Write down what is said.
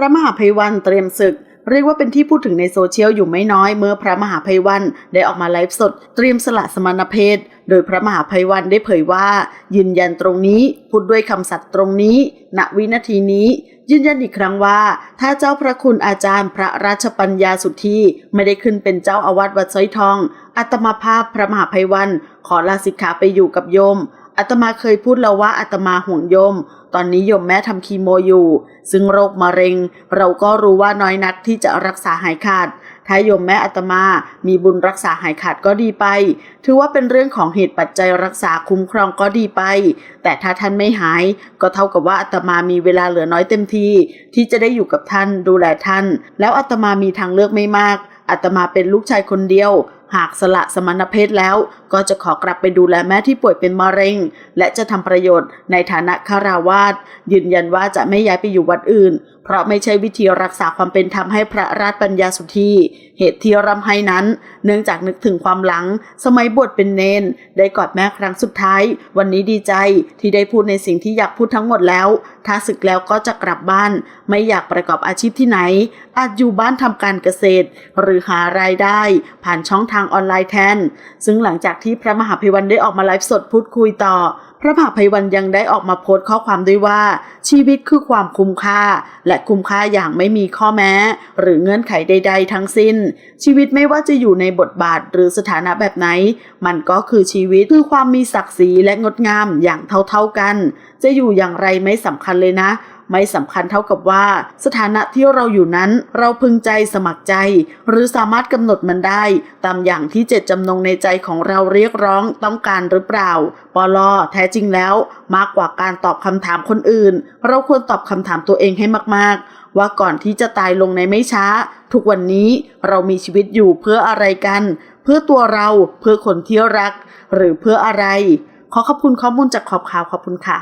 พระมหาภัยวันเตรียมศึก เรียกว่าเป็นที่พูดถึงในโซเชียลอยู่ไม่น้อยเมื่อพระมหาภัยวันได้ออกมาไลฟ์สด เตรียมสละสมณเพศ โดยพระมหาภัยวันได้เผยว่า ยืนยันตรงนี้พูดด้วยคำสัตย์ตรงนี้ ณวินาทีนี้ ยืนยันอีกครั้งว่า ถ้าเจ้าพระคุณอาจารย์พระราชปัญญาสุทธีไม่ได้ขึ้นเป็นเจ้าอาวาสวัดสร้อยทองอัตมาภาพพระมหาภัยวันขอลาสิกขาไปอยู่กับโยม อาตมาเคยพูดแล้วว่าอาตมาห่วงโยม ตอนนี้โยมแม่ทำคีโมอยู่ ซึ่งโรคมะเร็ง เราก็รู้ว่าน้อยนักที่จะรักษาหายขาด ถ้าโยมแม่อาตมา มีบุญรักษาหายขาดก็ดีไป ถือว่าเป็นเรื่องของเหตุปัจจัยรักษาคุ้มครองก็ดีไป แต่ถ้าท่านไม่หาย ก็เท่ากับว่าอาตมามีเวลาเหลือน้อยเต็มทีที่จะได้อยู่กับท่านดูแลท่าน แล้วอาตมามีทางเลือกไม่มากอาตมาเป็นลูกชายคนเดียว หากสละสมณเพศแล้วก็จะขอกลับไปดูแลแม่ที่ป่วยเป็นมะเร็ง และจะทำประโยชน์ในฐานะคาราวาสยืนยันว่าจะไม่ย้ายไปอยู่วัดอื่น เพราะไม่ใช่วิธีรักษาความเป็นธรรมให้พระราชปัญญาสุธีเหตุที่รำให้นั้น เนื่องจากนึกถึงความหลัง สมัยบวชเป็นเนน ได้กอดแม่ครั้งสุดท้าย วันนี้ดีใจที่ได้พูดในสิ่งที่อยากพูดทั้งหมดแล้ว ถ้าศึกแล้วก็จะกลับบ้าน ไม่อยากประกอบอาชีพที่ไหน อาจอยู่บ้านทำการเกษตร หรือหารายได้ ผ่านช่องทางางออนไลน์แทน ซึ่งหลังจากที่พระมหาภัยวันได้ออกมาไลฟ์สดพูดคุยต่อ พระมหาภัยวันยังได้ออกมาโพสต์ข้อความด้วยว่า ชีวิตคือความคุ้มค่า และคุ้มค่าอย่างไม่มีข้อแม้ หรือเงื่อนไขใด ๆ ทั้งสิ้น ชีวิตไม่ว่าจะอยู่ในบทบาทหรือสถานะแบบไหน มันก็คือชีวิตคือความมีศักดิ์ศรีและงดงามอย่างเท่าๆกัน จะอยู่อย่างไรไม่สำคัญเลยนะ ไม่สำคัญเท่ากับว่า สถานะที่เราอยู่นั้น เราพึงใจสมัครใจ หรือสามารถกำหนดมันได้ ตามอย่างที่เจตจำนงในใจของเราเรียกร้องต้องการหรือเปล่าปลอแท้จริงแล้วมากกว่าการตอบคำถามคนอื่น เราควรตอบคำถามตัวเองให้มาก ๆ ว่าก่อนที่จะตายลงในไม่ช้า ทุกวันนี้เรามีชีวิตอยู่เพื่ออะไรกัน เพื่อตัวเราเพื่อคนที่รัก หรือเพื่ออะไร ขอขอบคุณข้อมูลจากขอบข่าวขอบคุณค่ะ